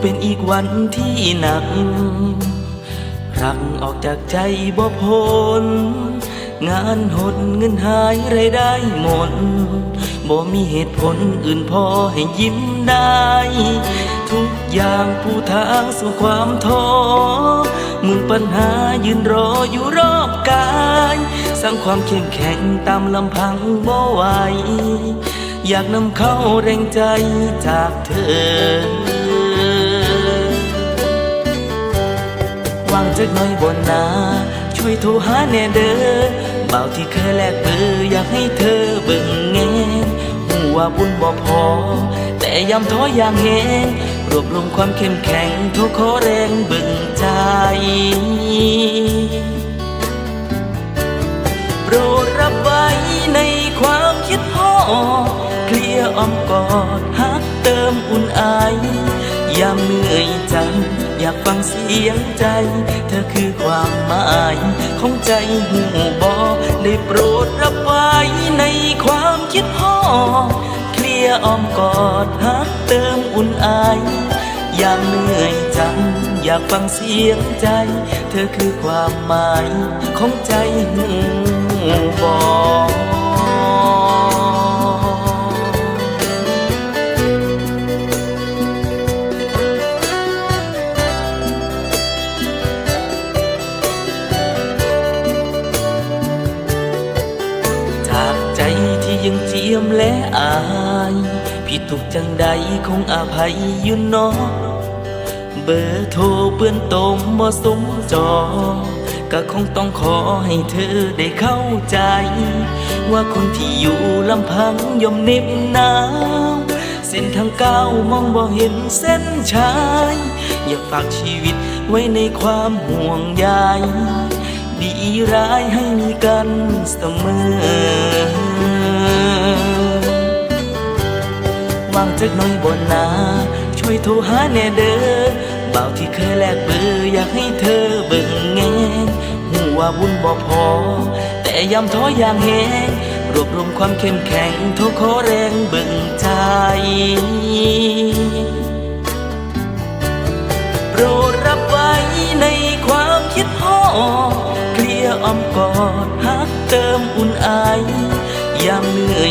เป็นอีกวันที่หนักรักออกจากใจบ่พ้นงานหดเงินหายไรายได้หมดบ่มีเหตุผลอื่นพอให้ยิ้มได้ ทุกอย่างผู้ทางสู่ความท้อมื่นปัญหายืนรออยู่รอบกายสร้างความเข้มแข็งตามลำพังบ่ไหวอยากนำเข้าแรงใจจากเธอ วางจักหน่อยบนนา ช่วยโทรหาแน่เด้อบ่าวที่เคยแลกเบอร์อยากให้เธอเบิ่งเงหูว่าบุญบ่พอ แต่ยำท้ออย่างเหงรวบรวมความเข้มแข็งโทรขอแรงามเหนื่อยจังอยากฟังเสียงใจ เธอคือความหมายของใจหูบอได้โปรดรับไว้ในความคิดฮอเคลียอ้อมกอดฮักเติมอุ่นไอยามเหนื่อยจังอยากฟังเสียงใจ เธอคือความหมายของใจหู ที่ยังเจียมและอาย ผิดถูกจังใดคงอาภัยอยู่เนอเบอร์โทรเปื้อนตมบ่สมจอ ก็คงต้องขอให้เธอได้เข้าใจ ว่าคนที่อยู่ลำพังย่อมเน็บหนาวเส้นทางก้าวมองบ่เห็นเส้นชัยอย่าฝากชีวิตไว้ในความห่วงใย ดีร้ายให้มีกันเสมอวางจักน่อยบนนาช่วยโทรหาแน่เด้อบ่าวที่เคยแลกเบอร์อยากให้เธอเบิ่งแงหูว่าบุญบ่พอ แต่ยำท้ออย่างแหงรวบรวมความเข้มแข็งโทรขอ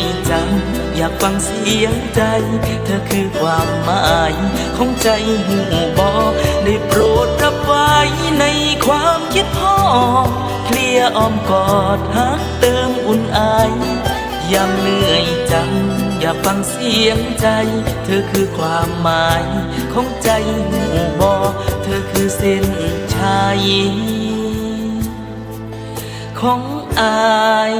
ยจัง อยากฟังเสียงใจ เธอคือความหมายของใจหูบอได้โปรดรับไว้ในความคิดฮอเคลียอ้อมกอดฮักเติมอุ่นไอยามเหนื่อยจัง อยากฟังเสียงใจ เธอคือความหมายของใจหูบอเธอคือเส้นชัยของอาย